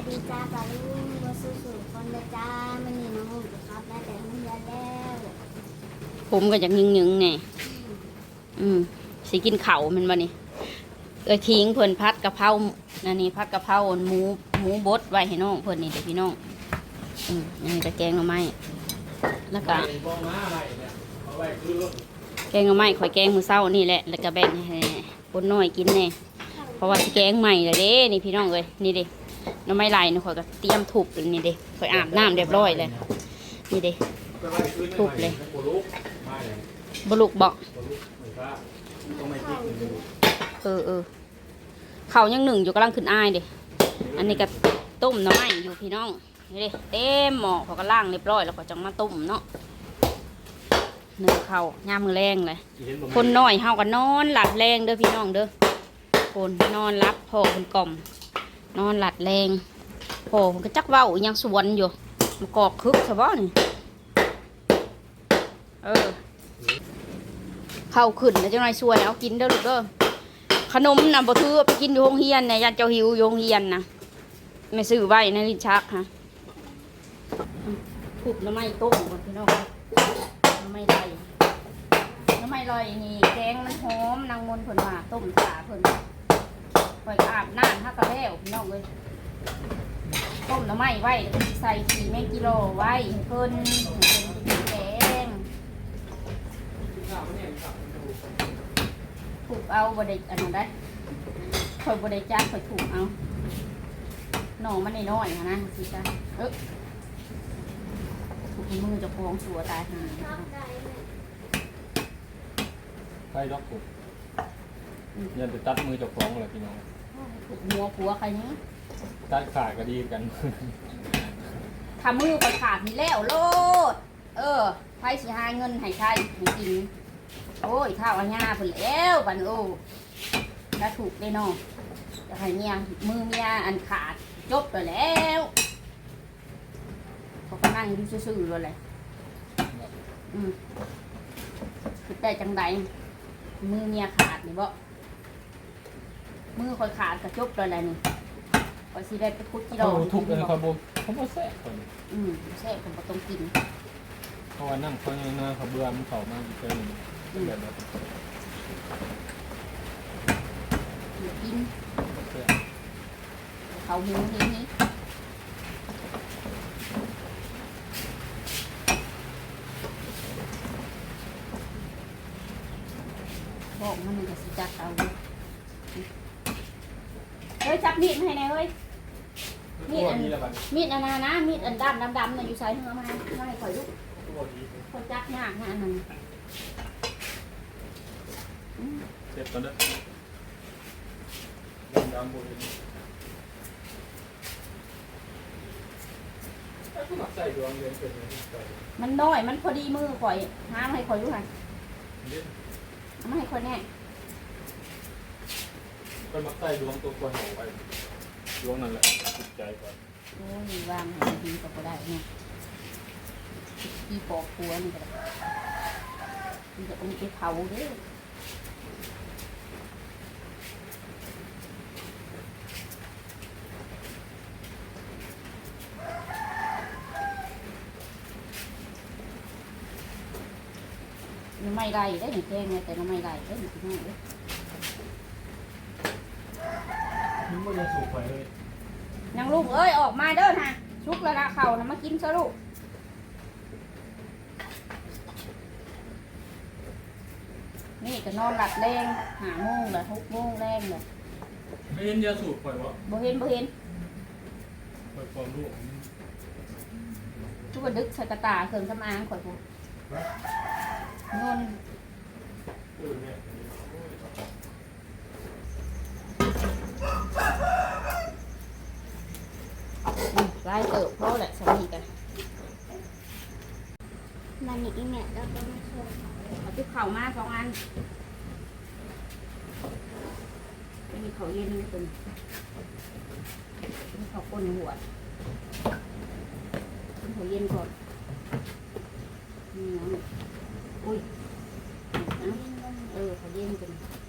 ายดีจ้าปลาลุงวัสุสุคนเดจ้ามันนี่น้องหุ่นครับแล้วแต่หุ่นยาแล้วผมก็จากยิงยิงๆแน่อืมสิกินเข่ามันบ่นี่เอ้ยทิ้งเพิ่นพัดกะเพรานั่นนี่พัดกะเพราหมูหมูบดไว้ให้น้องเพิ่นนี่เด็กพี่น้องอืมอันนี้ก็แกงหน่อไม้แล้วก็ไปบ้องเอาไว้คือรถแกงหน่อไม้ข่อยแกงมือเช้านี่แหละแล้วก็แบ่งให้คนน้อยกินแน่เพราะว่าแกงใหม่เลยเด้นี่พี่น้องเอ้ยนี่เด้ห น่อไม้ลายนี่ข่อยก็เตรียมทุบนี่เด้ข่อยอาบน้ำเรียบร้อยเลยนี่เด้ไปไว้คืนทุบเลยบลุกไม่เบอกเอนว่าต้อเออเออเขายังหนึ่งอยู่กำลังขึ้นอ้ายเด้อันนี้ก็ต้มน้ำไม้อยู่พี่น้องนี่เด้เต็มหม้อเขาก็ล่างเรียบร้อยแล้วก็จังมาต้มเนาะหนึ่งเขาวยามมือแรงเลย คนน้อยเฮาก็นอนหลับแรงเด้อพี่น้องเด้อคนนอนรับพอคนกล่อม นอนหลับแรงพ่อคนก็จักเว้ายังสวนอยู่มากอกคึกซะบ่นี่เออเข้าขึ้นแล้วจังไดช่วยเอากินเด้อลูกเด้อขนมนำบ่ถือไปกินอยู่โรงเรียนเนี่ยยันเจ้าหิวอยู่โรงเรียนนะไม่ซื้อไว้ในลิ้นชักฮะผูกน้ำไม้ต้มก่อนพี่น้องน้ำไม้ลอยน้ำไม้ลอยนี่แกงมันหอมนางมนต์เพิ่นว่าต้มขาเพิ่นปล่ อยอาบน้ำฮักกะแล้วพี่น้องเลยต้มน้ำไม้ไว้แล้วก็สิใส่ขี่แมงกิโลไว้ให้เพิ่นให้เพิ่นแกงถูกเอาบไดอันนั้นได้คอยบไดจ้าคอยถูกเอาหน่อมันน้อยๆหั้นนะสิจ้าเอ๊ะถูกมือเจะพองสัวตายหาชอบใจไหมใครดอกผมยันไปตัดมือเจ้าของเลยพี่น้องถูก หัวผัวใครนี้ตัดขาดก็ดีกันทำมือไปขาดนี่แล้วโลด เออไผสิหาเงินให้ใครให้กินโอ้ยข้าวอันยาเพิ่นแล้วบันโอ้ถ้าถูกได้เนาะจะให้เมียมือเมียอันขาดจบไปแล้วเขาก็นั่งอยู่ซื่อๆเลยแหละอืมคือแต่จังใดมือเมียขาดนี่บ่ มือคอยขาดกระจบเลยแหละนี่คอยสิได้ไปคุดกิโลเขาทุกข์เลยเขาบอกเขาบอกแซ่บคนอืมแซ่บผมก็ต้องกินเพราะว่านั่งเขาในนาเขาเบื่อมันเขามากเกินแบบนั้นเดี๋ยวกินแซ่บเขาหิวนี่นี่บอกมันมันจะสิจักเอาอยู่เฮ้ยจับ มีดมาให้แน่เฮ้ย มีดอันนี้ละบัดมีดอันนั้นนะ มีดอันดำดำดำน่ะอยู่ใส่เหือมาให้มาให้ข่อยลูกตัวนี้ข่อยจักยากนะอันนั้นเสร็จตอนนั้นดำๆบนนี้ถ้าคุณหมักใส่ดวงเรียนเป็นยังไงใส่มันน้อย มันพอดีมือข่อยหามาให้ข่อยลูกค่ะเรียนเอามาให้ข่อยแน่ ก็มักใส่ดวงตัวควรเอาไว้ดวงนั่นแหละติดใจก่อนโอ้ยวางห้ดีก็บ่ได้เนี่ยที่ปอกหัวนี่ก็ได้มันจะเอาไปเผาเด้อน้ำไม่ไรได้หนึ่งแกงเนี่ยแต่น้ำไม่ไรได้หนึ่งพี่น้องเด้อ นึกว่าจะสูบไปเลยนางลูกเอ้ยออกมาเด้อนะชุกแล้วนะเขานะมากินซะลูกนี่ก็นอนหลับแรงหาโมงเลยหกโมงแรงเลยไม่เห็นจะสูบไปวะบ่เห็นบ่เห็นไปความรู้ทุกคนดึกใส่กระตาเครื่องสำอางข่อยพูดนอนพูดเนี่ย อืมไล่เติบเพราะแหละสามีกันมันนี่อีเมลแล้วก็ไม่ชอบเอาที่เข่ามาสองอันไม่มีเขาเย็นนี่เป็นมีเขาก้นหัวมีเขาเย็นก่อนนี่นะอุ้ยนะเออเขาเย็นเป็นเออเขาเป็น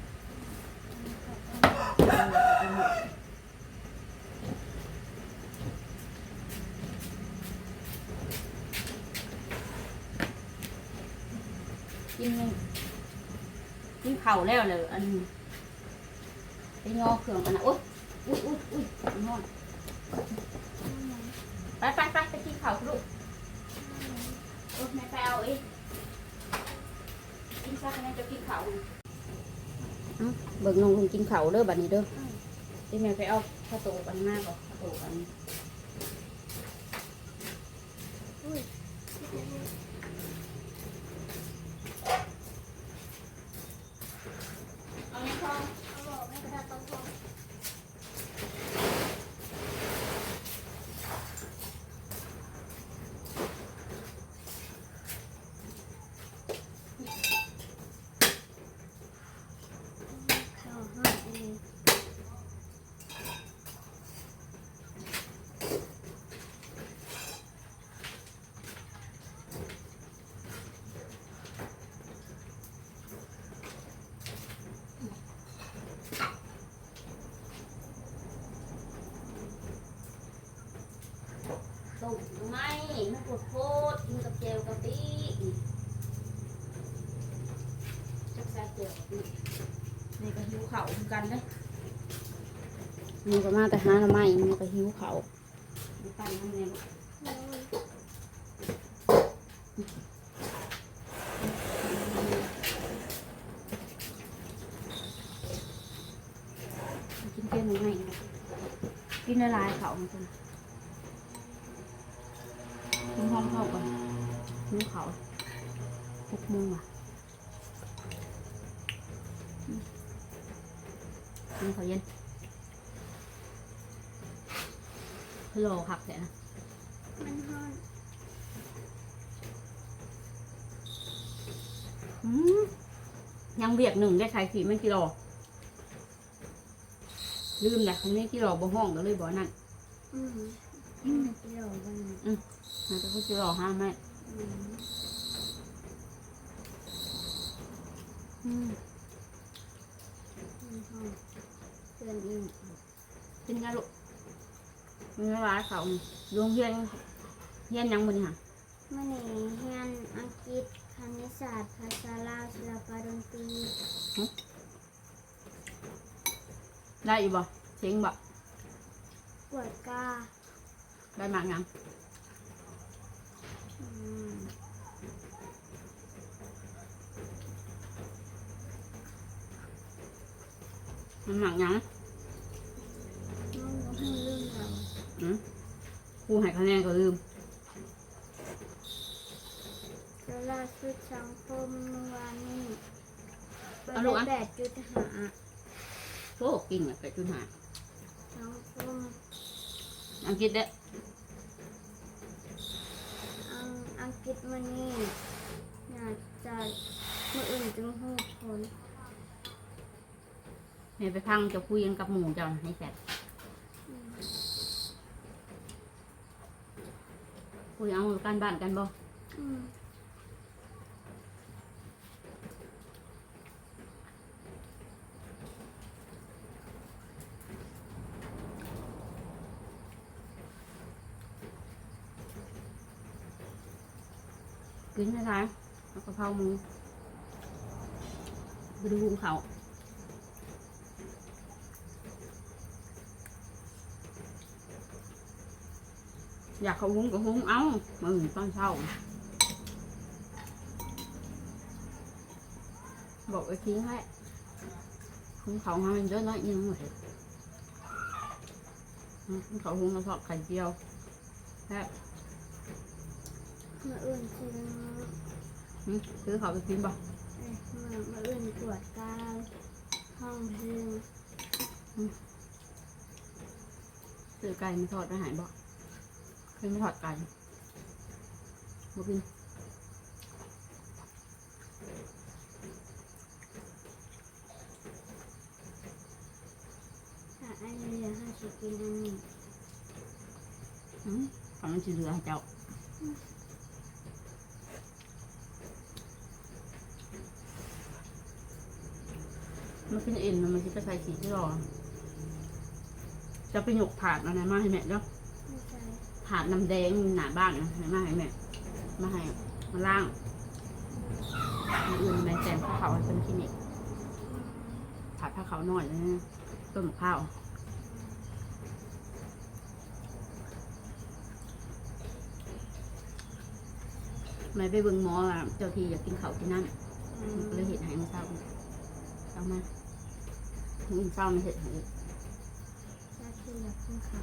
กินกินเข่าแล้วเลยอันไปงอเครื่องอันนะโอ๊ยอุ้ยอุ้ยอุ้ยมันอนไปไปไปไปกินเข้าลูกโอ๊ยแม่ไปเอาเองกินซะคะแนนจะกินเอ้าเบิกนงคงกินเข้าเด้อบัดนี้เด้อที่แม่ไปเอาข้าวโตกันหน้าก่อนข้าวโตกันอุ้ย เอาไหมพ่อ เขาบอกไม่กระดาษต้องพอ ข้าวห้อยอันนี้ ต้ มไม่ไม่ปวดโคตรกินกับเจลกะปิจักใส่เจลกะปินี่ก็หิวเข่าเหมือนกันเลยนี่ก็มาแต่หาหน่อไม้นี่ก็หิวเข่าดูปั้นน้ำยลูกโอ้ยกินเกลือหน่อไม้นะกินละลายเข่ามันคน กินพร้อมเข้าก่อนหิวเข่าหกโมงอะอืมกินข้าวเย็นฮัลโหลคักแต่นะมันห้อนอืมยังเบียกหนึ่งได้ใช้สี่ไม่กิโลลืมแหละคันนี้กิโลบ่ห้องก็เลยบ่นั่น อื มอืมกิโลบ้างนะมันจะพูดกิโลห้าไหมอืมอืมมันห้อนเพื่อนอีกกินยาลูกมันละลายเขานี่โรงเรียนเรียนยังบ่นี่ค่ะมื่อนี้เรียนอังกฤษคณิตศาสตร์ภาษาลาวศิลปะดนตรีได้อยู่บ่เสียงบ่กวดกา ได้มากยังอืมมันหมักยังน้องก็เพิ่งลืมเราอืมครูให้คะแนนก็ลืมสาราสุดสังคมเมื่อวานนี้เปิดเอาลูกอะแปดจุดหาโอ้กิ่งอะไปจุดหาสังคม อังกฤษเด้ออังอังกฤษมันนี่น่าจะเมื่ออื่นจึงหูผลแม่ไปพังจะคุยกันกับหมู่เจ้าให้แซ่บอืมคุยเอาการบ้านกันบ่อืม กินได้ไรแล้วก็เผาหมูไปดูหุงเขาอยากเขาหุ้งก็หุ้งเอามือตอนเช้าบอกไอ้ทิ้งให้หุ้งเขาให้มันเยอะน้อยยิ่งหมดเลยหุงเขาหุงแล้วทอดไข่เจียวแซ่เมื่ออื่นจึงหึ ซื้อเขาวไปกินบ่เอ้ยเมื่อเมื่ออื่นกวดกาห้องเพลงซื้อไก่มาทอดไปหายบ่เคยมาทอดไก่บ่กินถ้าอันนี้เดี๋ยวห้าสิกินอันนี้อืมตอนนั้นสิเหลือให้เจ้า มันเป็นเอ็นมันจะไปใส่สีที่รอ จะไปหยกถาดอะไรมาให้แม่เด้อไม่ใช่ถาดน้ำแดงหนาบ้านนะให้มาให้แม่ มาให้มาล่างอมื้ออื่นแม่แจมผ้าขาวให้เป็นคลินิกผัดผ้าขาวหน่อยนะต้มข้าวแม่ไปเบิ่งหมอว่าเจ้าที่อยากกินข้าวกินน้ำอืมมันก็เลยเห็นให้มันเศร้าเอามา มันเศร้ามันเห็ดให้ชาที่อยากกินเขา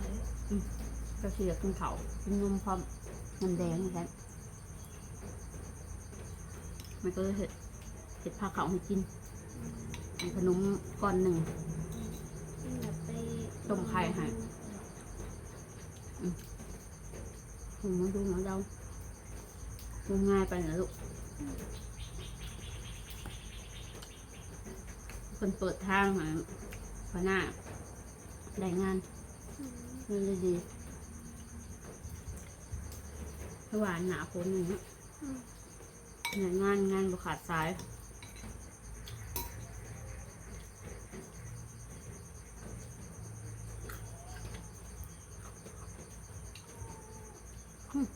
เจ้าที่อยากกินข้าวกินนมพร้อมน้ำแดงนี่แหละมันก็เลยเห็ดเห็ดผ้าขาวให้กินให้ขนมก้อนหนึ่งกินแบบไปต้มไข่ให้ผมมาดูหมาเราดูง่ายไปนะลูก คนเปิดทางหาพอหน้าได้งานมันเลยดีเพราะว่าหนาฝนอย่างเงี้งานงานงานบุขาดสายอืม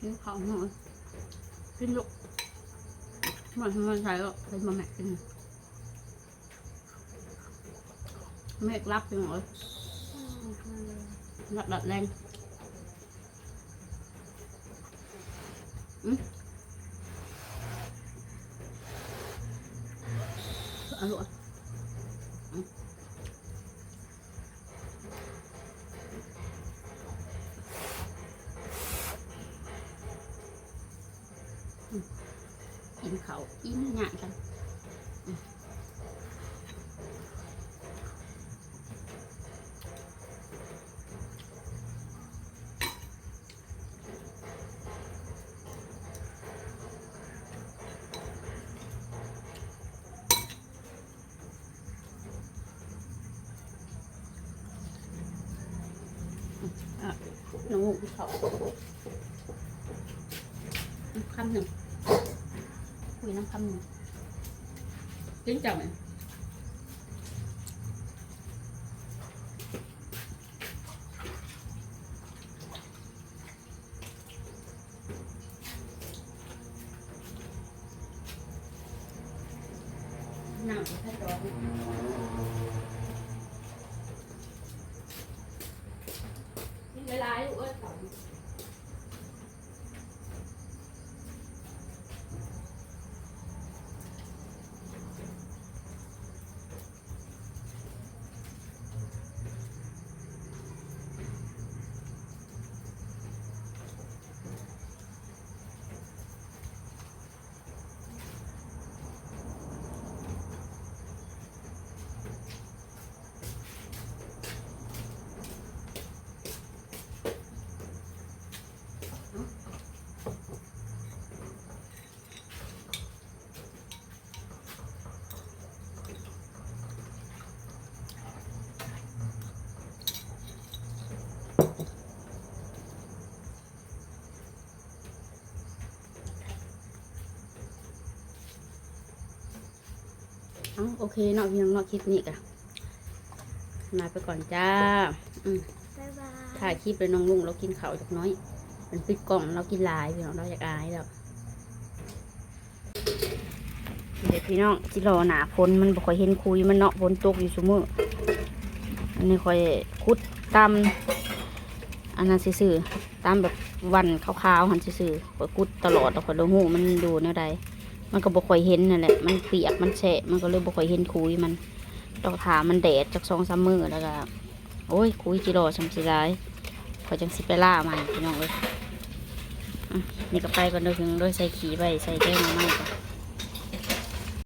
กินข้าวหน่อยกินลูกมันมันใส่ก็เป็นมาแม่กิน แม่รับไปหมดอืมมาเลย รับดัดแรงอืมเอาลูกอะอืมอืมกินเขาวอิ่มหยากันอืมอะ น้องลูกกินเขาวอืมคำหนึ่งคุยน้ำคำหนึ่งกินจังไหมน้ำแค่ดอกกินหลายๆลูกเอ้ยเขา เอาโอเคเนาะพี่น้องเนาะคลิปนี้กะลาไปก่อนจ้า อืมบ๊ายบายถ่ายคลิปเลยน้องลุงเรากินข้าวจากหน้อย มันปิดกล่องเรากินหลายพี่น้องเราอยากอายแล้วเด็กพี่น้องที่รอหนาฝนมันบ่ค่อยเห็นคุยมันเนาะฝนตกอยู่ซุมืออันนี้ค่อยคุดตามอันนั้นซื่อๆตามแบบวันขาวๆหันซื่อๆค่อยคุดตลอดแล้วค่อยลงหูมันดูแนวใด มันก็บ่ค่อยเห็นนั่นแหละ มันเปียก มันแฉะ มันก็เลยบ่ค่อยเห็นคุยมันดอกถามันแดดจากสองสามมือแล้วก็โอ้ยคุยจิโร่ชำสิร้ายขอยจังสิไปล่ามันพี่น้องเลยอะนี่ก็ไปก่อนเด้อถึงด้วยใส่ขี่ไปใส่แก้วมาใหม่ก่อน